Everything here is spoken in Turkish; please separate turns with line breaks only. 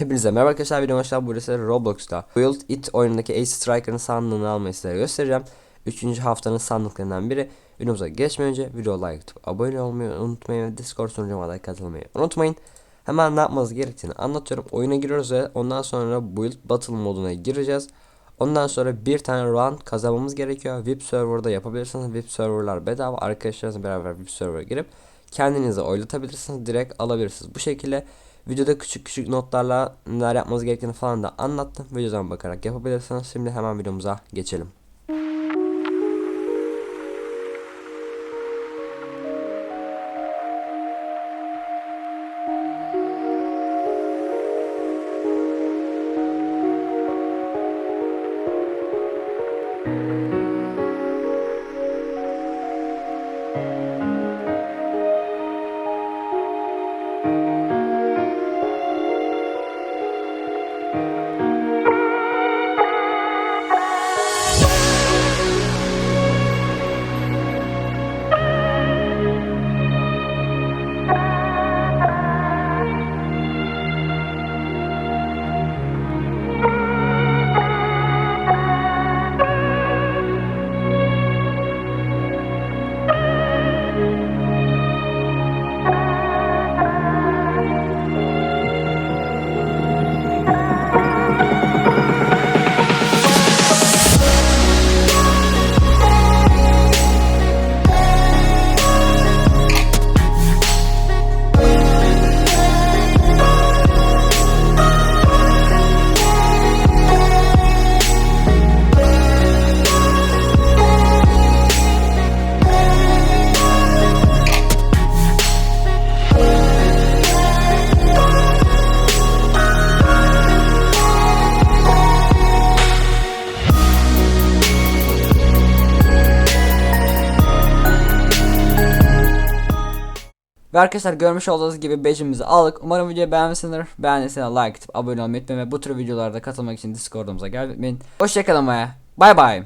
Hepinize merhaba arkadaşlar hoş geldiniz. Burası Roblox'ta Build It oyunundaki Ace Striker'ın sandığını almayı size göstereceğim. Üçüncü haftanın sandıklarından biri. Videomuza geçmeden önce video like atıp abone olmayı unutmayın ve Discord sunucuma da katılmayı unutmayın. Hemen ne yapmanız gerektiğini anlatıyorum. Oyuna giriyoruz ve ondan sonra Build Battle moduna gireceğiz. Ondan sonra bir tane round kazanmamız gerekiyor. VIP serverda yapabilirsiniz. VIP serverlar bedava. Arkadaşlarınızla beraber VIP server'a girip kendinize oylatabilirsiniz. Direkt alabilirsiniz. Bu şekilde videoda küçük küçük notlarla neler yapmanız gerektiğini falan da anlattım. Videodan bakarak yapabilirsiniz. Şimdi hemen videomuza geçelim. Ve arkadaşlar görmüş olduğunuz gibi badge'imizi aldık. Umarım videoyu beğenmişsinizdir. Beğendiyseniz like atıp abone olmayı unutmayın ve bu tür videolarda katılmak için Discord'umuza gelmeyin. Hoşçakalın ve bay bay.